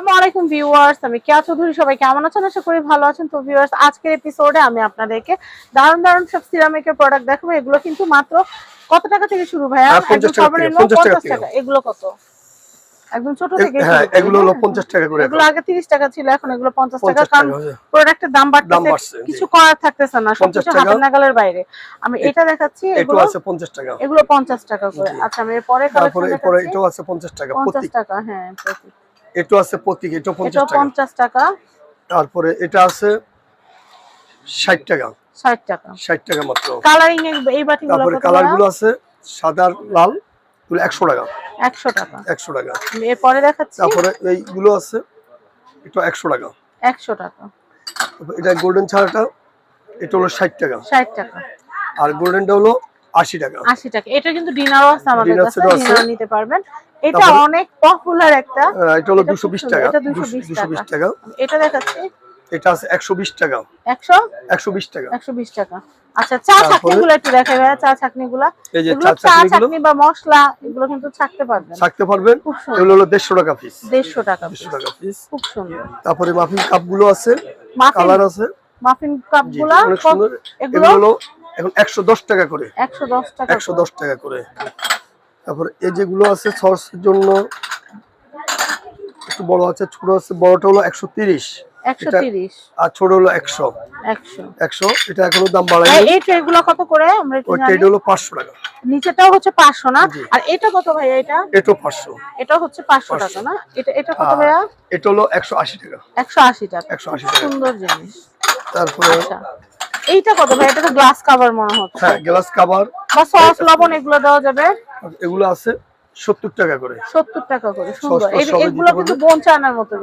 আসসালামু আলাইকুম ভিউয়ার্স আমি কেয়া চৌধুরী সবাই কেমন আছেন? আশা করি ভালো আছেন। তো ভিউয়ার্স আজকের এপিসোডে আমি আপনাদেরকে দারুণ দারুণ সব সিরামিকের প্রোডাক্ট দেখাবো। এগুলো কিন্তু মাত্র কত টাকা থেকে শুরু ভাইয়া? 50 টাকা 50 50 এগুলো কত? একদম ছোট থেকে হ্যাঁ এগুলো হলো হ্যাঁ? পঞ্চাশ টাকা করে এগুলো আগে 30 টাকা ছিল এখন এগুলো 50 টাকা। কারণ প্রোডাক্টের দাম বাড়তেছে কিছু করার থাকতেছে না 50 সবকিছু হাতের নাগালের বাইরে। আমি এটা দেখাচ্ছি এগুলো আছে পঞ্চাশ টাকা। এগুলো 50 টাকা করে। আচ্ছা আমি তারপরে কালেকশন দেখাচ্ছি। এটাও আছে পঞ্চাশ টাকা 50 টাকা হ্যাঁ। এটাও আছে প্রতীক টাকা। 50 টাকা। তারপরে এটা আছে ষাট টাকা। 60 টাকা। ষাট টাকা মাত্র। কালারিং এই বাটিগুলো তারপরে কত কালারগুলো আছে সাদা আর লাল এগুলো একশো টাকা। 100 টাকা। একশো টাকা। আমি এরপরে দেখাচ্ছি। তারপরে এইগুলো আছে এটা একশো টাকা। 100 টাকা। এটা গোল্ডেন ছাড়াটা এটা হলো ষাট টাকা। 60 টাকা। আর গোল্ডেনটা হলো আশি টাকা। 80 টাকা। এটা কিন্তু ডিনারও আছে আমাদের কাছে। ডিনার নিতে পারবেন। এটা অনেক পপুলার একটা। এটা হলো এটা দুশো খুব বিশ সুন্দর, টাকা। এটা 220 বিশ টাকা। এটা দেখাচ্ছি। এটা আছে একশো বিশ টাকা। 100 একশো বিশ টাকা। 120 টাকা। আচ্ছা চা ছাকনিগুলো একটু দেখাই চা ছাকনিগুলো। এই যে চা ছাকনি বা মশলা এগুলো কিন্তু ছাকতে পারবেন। থাকতে পারবেন। এগুলো হলো দেড়শো টাকা পিস 150 টাকা দেড়শো piece। টাকা পিস খুব সুন্দর। তারপরে মাফিন কাপগুলো আছে। কালার আছে মাফিন কাপগুলো এগুলো হলো এখন একশো দশ টাকা করে। 110 টাকা একশো দশ টাকা করে। তারপরে এই যেগুলো আছে সসের জন্য একটু বড় আছে ছোট আছে বড়টা হলো একশো তিরিশ। আর ছোট হলো একশো। 100 একশো এটা এখনও দাম এই- বাড়ায়নি এই কত করে? আমরা একটু ওই জানি। ট্রেড হলো পাঁচশো টাকা। নিচেটাও হচ্ছে 500 না? আর এটা কত ভাইয়া এটা? পাঁচশো। এটা হচ্ছে 500 টাকা না? এটা এটা কত ভাইয়া? এটা হলো একশো আশি টাকা। 180 টাকা। 180 খুব টাকা। সুন্দর জিনিস। তারপরে আচ্ছা। এইটা কত ভাই? এটা তো গ্লাস কভার মনে হচ্ছে। হ্যাঁ গ্লাস কাভার বা সস লবণ এগুলো দেওয়া যাবে? এগুলো আছে সত্তর টাকা করে। 70 টাকা করে সুন্দর। এগুলো কিন্তু। মতো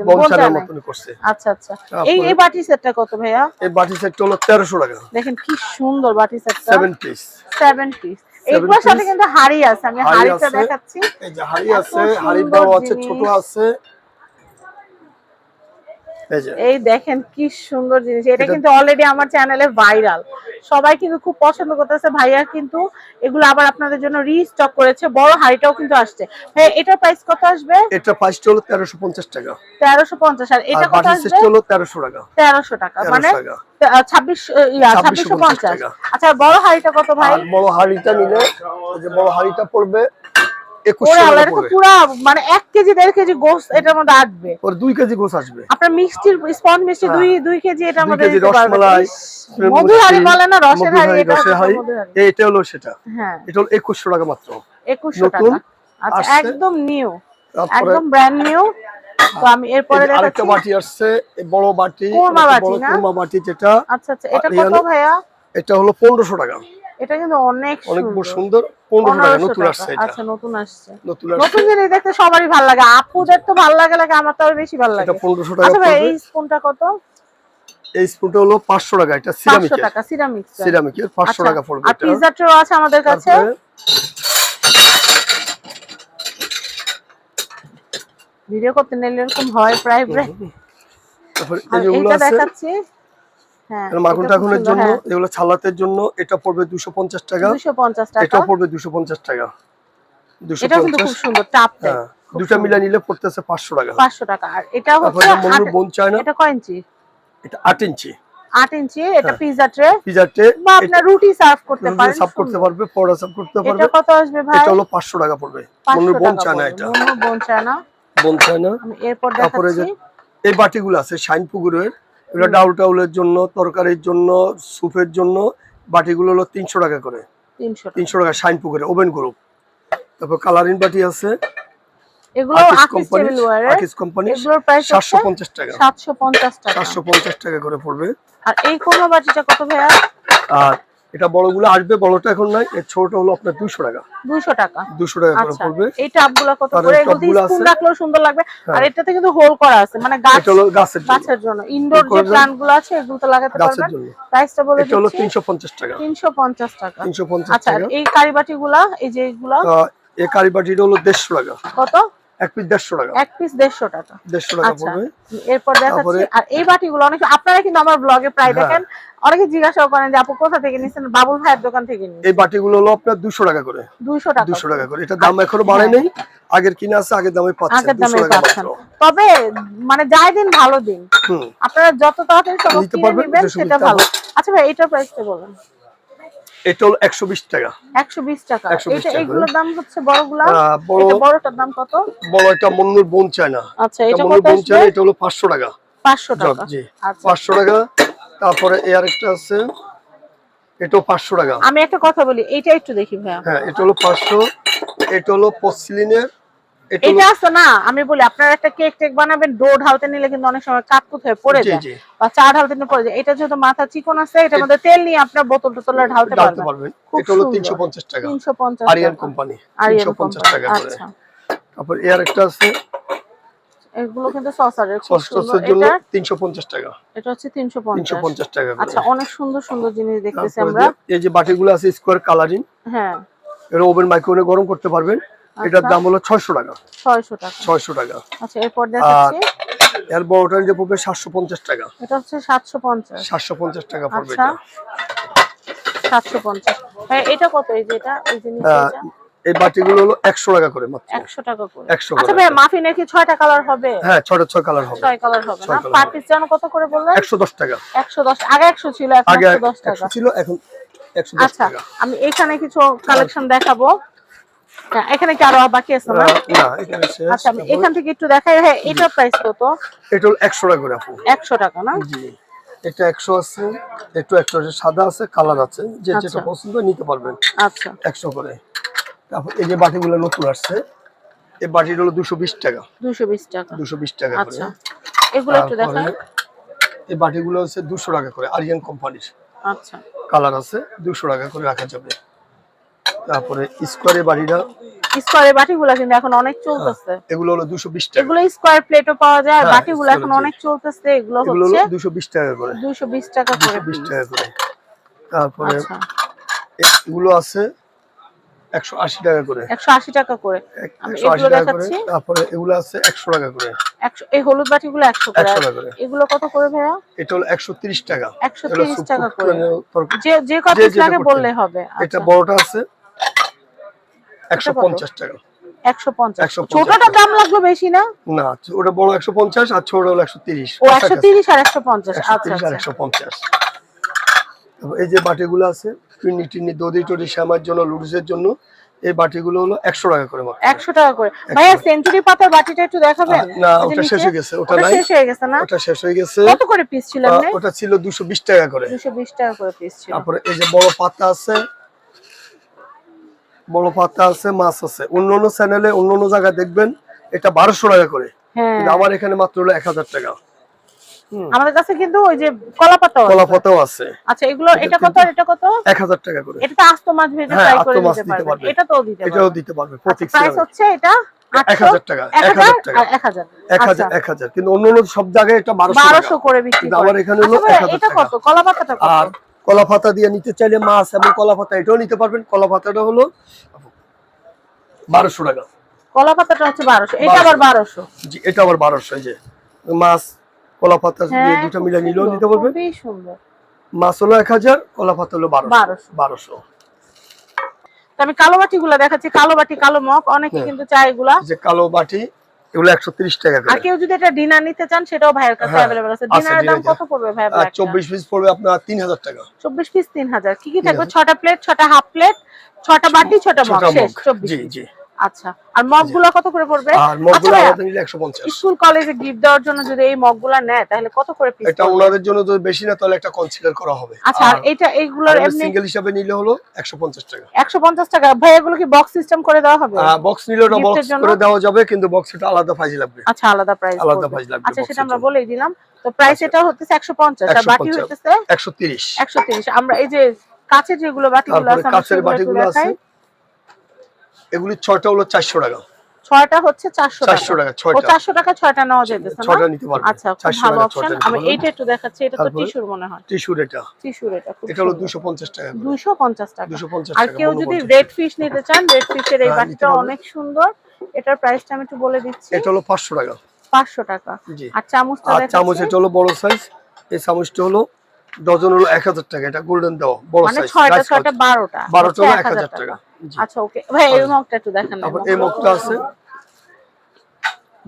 মতো করছে। আচ্ছা আচ্ছা। এই এই বাটি সেটটা কত ভাইয়া? এই বাটি সেটটা হলো তেরোশো টাকা। দেখেন কি সুন্দর বাটি সেটটা। সেভেন পিস সেভেন পিস এগুলোর সাথে কিন্তু হাড়ি আছে। আমি হাঁড়ি হাড়িটা দেখাচ্ছি। এই যে হাড়ি আছে হাড়ি আছে ছোট আছে। এই দেখেন কি সুন্দর জিনিস। এটা কিন্তু অলরেডি আমার চ্যানেলে ভাইরাল সবাই কিন্তু খুব পছন্দ করতেছে। ভাইয়া কিন্তু এগুলো আবার আপনাদের জন্য রিস্টক করেছে। বড় হাড়িটাও কিন্তু আসছে। হ্যাঁ এটার প্রাইস কত আসবে? এটা প্রাইসটা হলো তেরোশো পঞ্চাশ টাকা। তেরোশো পঞ্চাশ। আর এটা কত আসবে? সেটটা হলো তেরোশো টাকা। তেরোশো টাকা। মানে তেরোশো টাকা ছাব্বিশ ইয়া 2650 আচ্ছা বড় হাড়িটা কত ভাই? বড় হাড়িটা নিলে যে বড় হাড়িটা পড়বে পুরা। মানে এক কেজি দেড় কেজি এটার মধ্যে আসবে ওর দুই কেজি আসবে। আপনার মিষ্টির স্পঞ্জ মিষ্টি দুই দুই কেজি দুই কেজি দিতে পারবেন রসমালাই মধুর হাড়ি বলে না রসের হাড়ি এটা হলো সেটা। হ্যাঁ। এটা হলো টাকা মাত্র। টাকা। আচ্ছা একদম নিউ। একদম ব্র্যান্ড নিউ তো আমি এরপরে আরেকটা বাটি আসছে বড় বাটি বড় যেটা আচ্ছা আচ্ছা এটা কত ভাইয়া? এটা হলো পনেরোশো টাকা। এটা কিন্তু অনেক অনেক সুন্দর। সুন্দর। পনেরোশো টাকা নতুন টাকা। আসছে এটা। আচ্ছা নতুন আসছে। নতুন নতুন জিনিস দেখতে সবারই ভালো লাগে। আপুদের তো ভালো লাগে লাগে আমার তো আরও বেশি ভালো লাগে। এটা পনেরোশো টাকা আচ্ছা ভাই এই স্পুনটা কত? এই স্পুনটা হলো টাকা এটা টাকা সিরামিক সিরামিকের পাঁচশো টাকা পড়বে আর পিজা ট্রে আছে আমাদের কাছে। ভিডিও করতে নিলে এরকম হয় প্রায় প্রায়। তারপরে আছে। দেখাচ্ছি। মাখন এটা খুব জন্য হ্যাঁ। এগুলো ছালাতের জন্য এটা পড়বে দুশো পঞ্চাশ টাকা। 250 টাকা। এটাও পড়বে দুশো পঞ্চাশ টাকা। দুশো এটা কিন্তু পঞ্চাশ। খুব সুন্দর টাপ হ্যাঁ দুটা মিলা নিলে পড়তেছে পাঁচশো টাকা। 500 টাকা। আর এটা হচ্ছে এটা বোন চায় না এটা কয় ইঞ্চি? এটা আট ইঞ্চি। 8 ইঞ্চি এটা হ্যাঁ। Pizza tray. পিজাতে বা আপনার রুটি সার্ভ করতে পারেন সাফ করতে পারবে পরোটা সাফ করতে পারবে। এটা কত আসবে ভাই? এটা হলো পাঁচশো টাকা পড়বে। 500 মনুর বোন টাকা চায় না এটা। মনুর বোন চায় না বোন চায় না আমি এরপর দেখাচ্ছি। এই বাটিগুলো আছে শাইন পুকুরের। এগুলো ডাউল টাউলের জন্য তরকারির জন্য স্যুপের জন্য বাটিগুলো হলো তিনশো টাকা করে। তিনশো টাকা। শাইন পুকুরে ওভেন গ্রুপ। তারপর কালারিং বাটি আছে। এগুলো আকিস আকিস কোম্পানি টেবিল ওয়ারে আকিস কোম্পানি এগুলোর প্রাইস সাতশো পঞ্চাশ টাকা। 750 পঞ্চাশ টাকা। করে পড়বে। আর এই কোনো বাটিটা কত ভাইয়া? আর এটা বড়গুলো আসবে বড়টা এখন নাই এর ছোট হলো আপনার দুশো টাকা। 200 টাকা। দুশো টাকা করে আচ্ছা পড়বে। এই টাবগুলো কত করে? এগুলো স্পুন রাখলেও সুন্দর লাগবে। আর হ্যাঁ। এটাতে কিন্তু হোল করা আছে মানে গাছ এটা হলো গাছের জন্য। গাছের জন্য। ইনডোর যে করবেন। প্ল্যান্টগুলো আছে এগুলো তো লাগাতে পারবেন। প্রাইসটা বলে এটা হলো দিচ্ছি। তিনশো পঞ্চাশ টাকা। 350 টাকা। তিনশো পঞ্চাশ আচ্ছা এই কারিবাটি গুলা এই যে এগুলা? এই কারি বাটিটা হলো দেড়শো টাকা। কত? এক পিস দেড়শো টাকা। এক পিস দেড়শো টাকা। দেড়শো টাকা আচ্ছা। পড়বে। এরপর দেখাচ্ছি আর এই বাটিগুলো অনেক আপনারা কিন্তু আমার ব্লগে প্রায় হ্যাঁ। দেখেন অনেকে জিজ্ঞাসা করেন যে আপু কোথা থেকে নিছেন? বাবুল ভাইয়ের দোকান থেকে নিন এই বাটিগুলো হলো আপনার টাকা করে। দুইশো টাকা দুশো টাকা করে। এটা দাম এখনও বাড়ে নেই। আগের কিনে আছে আগের দামে পাচ্ছেন আগের দামে পাচ্ছেন। তবে মানে যাই দিন ভালো দিন। আপনারা যত তাড়াতাড়ি সম্ভব নিতে পারবেন, সেটা ভালো। আচ্ছা ভাই এটার প্রাইসটা বলেন। এটা হলো একশো বিশ টাকা। একশো বিশ টাকা। 120 এটা এগুলোর দাম হচ্ছে বড়গুলা এটা বড়টার দাম কত? বড় এটা মন্নুর বোন চায় না। আচ্ছা এটা কত বোন চায় এটা হলো পাঁচশো টাকা। পাঁচশো জগ টাকা। জি আচ্ছা। পাঁচশো টাকা। তারপরে এই আরেকটা আছে এটাও পাঁচশো টাকা। আমি একটা কথা বলি এটা একটু দেখি ভাইয়া। হ্যাঁ এটা হলো পাঁচশো এটা হলো পসিলিনের এটা আছে না আমি বলি আপনারা একটা কেক টেক বানাবেন ডো ঢালতে নিলে কিন্তু অনেক সময় কাটকুট হয়ে পড়ে যায়। বা চা ঢালতে নিলে পড়ে যায়। এটা যেহেতু মাথা চিকন আছে এটার মধ্যে তেল নিয়ে আপনার বোতল টোতল ঢালতে পারবেন। এটা হলো টাকা। আরিয়ান কোম্পানি করে। আচ্ছা। তারপর এই আরেকটা আছে। এগুলো কিন্তু সসারের খুব সুন্দর। এটা তিনশো পঞ্চাশ টাকা। এটা হচ্ছে তিনশো তিনশো পঞ্চাশ পঞ্চাশ টাকা আচ্ছা অনেক সুন্দর সুন্দর জিনিস দেখতেছি আমরা। এই যে বাটিগুলো আছে স্কোয়ার কালারিং হ্যাঁ। এর ওভেন মাইক্রোওভেনে গরম করতে পারবেন। এটার আচ্ছা। দাম হলো ছয়শো টাকা। ছয়শো টাকা। ছয়শো টাকা। আচ্ছা এরপর দেখাচ্ছি। এর বড়টা যে পড়বে সাতশো পঞ্চাশ টাকা। এটা হচ্ছে সাতশো পঞ্চাশ। সাতশো পঞ্চাশ টাকা পড়বে আচ্ছা। এটা। হ্যাঁ এটা কত এই যে এটা? এই এই বাটিগুলো হলো একশো টাকা করে মাত্র। একশো টাকা করে। 100 আচ্ছা ভাই মাফিনের কি ছয়টা কালার হবে? হ্যাঁ ছয়টা ছয় কালার হবে। ছয় কালার হবে না? পার পিস যেন কত করে বললেন? একশো দশ টাকা। একশো দশ। আগে একশো ছিল এখন একশো টাকা। ছিল এখন একশো দশ আচ্ছা টাকা। আমি এখানে কিছু কালেকশন দেখাবো। এখানে কি আরও বাকি আছে না? না এখানে শেষ আচ্ছা আমি এখান থেকে একটু দেখাই। হ্যাঁ এটার প্রাইস কত? এটা হলো একশো টাকা করে আপু। একশো টাকা না? জি এটা একশো আছে একটু সাদা আছে কালার আছে যে যেটা আচ্ছা। পছন্দ নিতে পারবেন। আচ্ছা। একশো করে। তারপর এই যে বাটিগুলো নতুন আসছে এই বাটিটা হলো দুশো বিশ টাকা। দুশো বিশ টাকা। দুশো বিশ টাকা করে। আচ্ছা। এগুলো একটু দেখাই এই বাটিগুলো হচ্ছে দুশো টাকা করে আরিয়ান কোম্পানির। আচ্ছা। কালার আছে দুশো টাকা করে রাখা যাবে। তারপরে স্কোয়ারের বাড়িটা স্কোয়ারের বাটিগুলো কিন্তু এখন অনেক চলতেছে। এগুলো হলো দুশো বিশ টাকা। এগুলো স্কোয়ার প্লেটও পাওয়া যায় আর হ্যাঁ, বাটিগুলো এখন অনেক চলতেছে এগুলো হচ্ছে দুশো বিশ টাকা করে। দুশো বিশ টাকা করে দুশো বিশ piece। টাকা করে। তারপরে আচ্ছা। এগুলো আছে একশো আশি টাকা করে। একশো আশি টাকা করে। আমি এগুলো দেখাচ্ছি। তারপরে এগুলো আছে একশো টাকা করে। একশো এই হলুদ বাটিগুলো একশো করে। একশো আর টাকা করে। এগুলো কত করে ভাইয়া? এটা হলো একশো তিরিশ টাকা। একশো এটা হলো তিরিশ soup টাকা করে যে যে কত লাগে বললে হবে। এটা আচ্ছা। বড়টা আছে একশো পঞ্চাশ টাকা। একশো পঞ্চাশ। 150 দাম লাগবে বেশি না? না ওটা বড় একশো পঞ্চাশ আর ছোট হলো একশো তিরিশ। ও একশো তিরিশ আর একশো পঞ্চাশ। একশো আচ্ছা আর আচ্ছা একশো পঞ্চাশ। এই যে বাটিগুলো আছে পিন্নি টিন্নি দধি টদি শ্যামার জন্য লুডুসের জন্য এই বাটিগুলো হলো একশো টাকা করে একশো টাকা করে। ভাইয়া সেঞ্চুরি পাতার বাটিটা একটু দেখাবেন? না, ওটা শেষ হয়ে গেছে, ওটা ওটা নাই। শেষ হয়ে গেছে না? ওটা শেষ হয়ে গেছে। কত করে পিস ছিল ওটা ছিল দুশো বিশ টাকা করে। দুশো টাকা করে পিস ছিল। তারপরে এই যে বড় পাতা আছে বড় পাতা আছে মাছ আছে। অন্য অন্য চ্যানেলে অন্য অন্য জায়গায় দেখবেন এটা বারোশো টাকা করে। হ্যাঁ। কিন্তু আমার এখানে মাত্র হলো এক হাজার টাকা। আমাদের কাছে কিন্তু ওই যে কলা পাতা কলা পাতাও আছে। আচ্ছা এগুলো এটা কত এটা কত? এক হাজার টাকা করে। এটা আস্ত মাছ ভেজে হ্যাঁ, ফ্রাই করে দিতে দিতে পারবে। এটা তো দিতে এটাও দিতে পারবে আচ্ছা প্রাইস হচ্ছে এটা এক হাজার টাকা কিন্তু অন্য অন্য সব জায়গায় এটা করে বিক্রি করে আমার এখানে হলো আচ্ছা ভাইয়া, 1000 এটা কত? কলা পাতাটা কত? আর কলা পাতা দিয়ে নিতে চাইলে মাছ এবং কলা পাতা এটাও নিতে পারবেন। কলা পাতাটা হলো বারোশো টাকা। কলা পাতাটা হচ্ছে বারোশো। এটা আবার বারোশো। জি এটা আবার বারোশো যে মাছ কলা পাতা দিয়ে হ্যাঁ দুটো মিলে নিলেও নিতে পারবেন। মাছ হলো এক হাজার কলা পাতা হলো বারোশো। বারোশো। আমি কালো বাটি গুলা দেখাচ্ছি কালো বাটি কালো মগ অনেকে হ্যাঁ। কিন্তু চায় এগুলা। যে কালো বাটি এগুলো একশো টাকা টাকা আর কেউ যদি এটা ডিনার নিতে চান সেটাও ভাইয়ের কাছে अवेलेबल আছে। আছে, ডিনারের দাম কত পড়বে ভাই আর চব্বিশ পিস পড়বে আপনার তিন হাজার টাকা। চব্বিশ পিস তিন হাজার। কি কি থাকবে? হাজার। ছটা প্লেট ছটা হাফ প্লেট ছটা বাটি ছটা মগ ছোটা শেষ। মগ জি জি। আচ্ছা আর মগগুলা কত করে পড়বে? আর আচ্ছা মগগুলো ভাইয়া, নিলে একশো পঞ্চাশ। স্কুল কলেজে গিফট দেওয়ার জন্য যদি এই মগগুলা নেয় তাহলে কত করে পিস এটা ওনাদের জন্য যদি বেশি না তাহলে একটা কনসিডার করা হবে। আচ্ছা আর এটা এইগুলোর এমনি সিঙ্গেল হিসাবে নিলে হলো একশো পঞ্চাশ টাকা। একশো পঞ্চাশ টাকা। ভাই এগুলো কি বক্স সিস্টেম করে দেওয়া হবে? বক্স নিলে ওটা বক্স? করে দেওয়া যাবে কিন্তু বক্স এটা আলাদা প্রাইস লাগবে। আচ্ছা আলাদা প্রাইস আলাদা price লাগবে আচ্ছা সেটা আমরা। বলেই দিলাম। তো প্রাইস এটা হচ্ছে একশো পঞ্চাশ আর বাকি 150 তিরিশ। একশো তিরিশ। আমরা এই যে কাছের যেগুলো বাটিগুলো আছে কাছের বাটিগুলো আছে। এগুলি ছয়টা হলো চারশো টাকা। ছয়টা হচ্ছে চারশো চারশো টাকা ছয়টা। চারশো টাকা ছয়টা নেওয়া যেতেছে না? ছয়টা নিতে পারবে। আচ্ছা ভালো অপশন আমি এইটা একটু দেখাচ্ছি এটা তো তারপরে- টিস্যুর মনে হয়। টিস্যুর এটা টিস্যুর এটা এটা হলো দুশো পঞ্চাশ টাকা আর কেউ যদি রেড ফিশ নিতে চান রেড ফিশের এই হ্যাঁ, বাটিটা অনেক সুন্দর। এটার প্রাইসটা আমি একটু বলে দিচ্ছি। এটা হলো পাঁচশো টাকা। পাঁচশো টাকা। আর চামচটা চামচ এটা হলো বড় সাইজ এই চামচটা হলো ডজন হলো এক হাজার টাকা এটা গোল্ডেন দেওয়া বড় মানে সাইজ ছয়টা ছয়টা বারোটা। বারোটা হলো হচ্ছে এক হাজার টাকা জি। আচ্ছা ওকে। ভাই এই মগটা একটু দেখেন তারপর এই মগটা আছে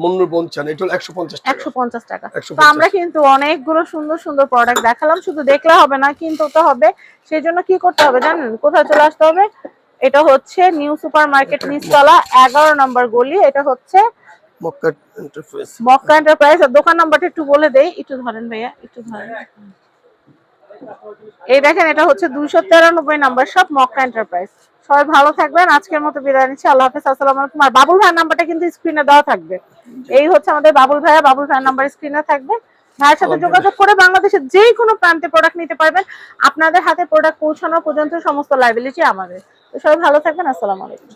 মুন্নুর বঞ্চান এটা হলো একশো পঞ্চাশ টাকা। তো আমরা কিন্তু অনেকগুলো সুন্দর সুন্দর প্রোডাক্ট দেখালাম শুধু দেখলে হবে না কিন্তু তো হবে। সেই জন্য কি করতে হবে জানেন? কোথায় চলে আসতে হবে? এটা হচ্ছে নিউ সুপার মার্কেট নিচতলা নম্বর গলি। এটা হচ্ছে মক্কা এন্টারপ্রাইজ মক্কা এন্টারপ্রাইজ আর দোকান নাম্বারটা একটু বলে দেই। একটু ধরেন ভাইয়া একটু ধরেন। এই দেখেন এটা হচ্ছে দুইশো তেরানব্বই নাম্বার সব মক্কা এন্টারপ্রাইজ সবাই ভালো থাকবেন আজকের মতো বিদায় নিচ্ছি। আল্লাহ হাফেজ আসসালামু আলাইকুম। আর বাবুল ভাইয়ের নাম্বারটা কিন্তু স্ক্রিনে দেওয়া থাকবে। এই হচ্ছে আমাদের বাবুল ভাইয়া। বাবুল ভাইয়ের নাম্বার স্ক্রিনে থাকবে। ভাইয়ের সাথে যোগাযোগ করে বাংলাদেশের যে কোনো প্রান্তে প্রোডাক্ট নিতে পারবেন। আপনাদের হাতে প্রোডাক্ট পৌঁছানো পর্যন্ত সমস্ত লাইবিলিটি আমাদের। তো সবাই ভালো থাকবেন আসসালামু আলাইকুম।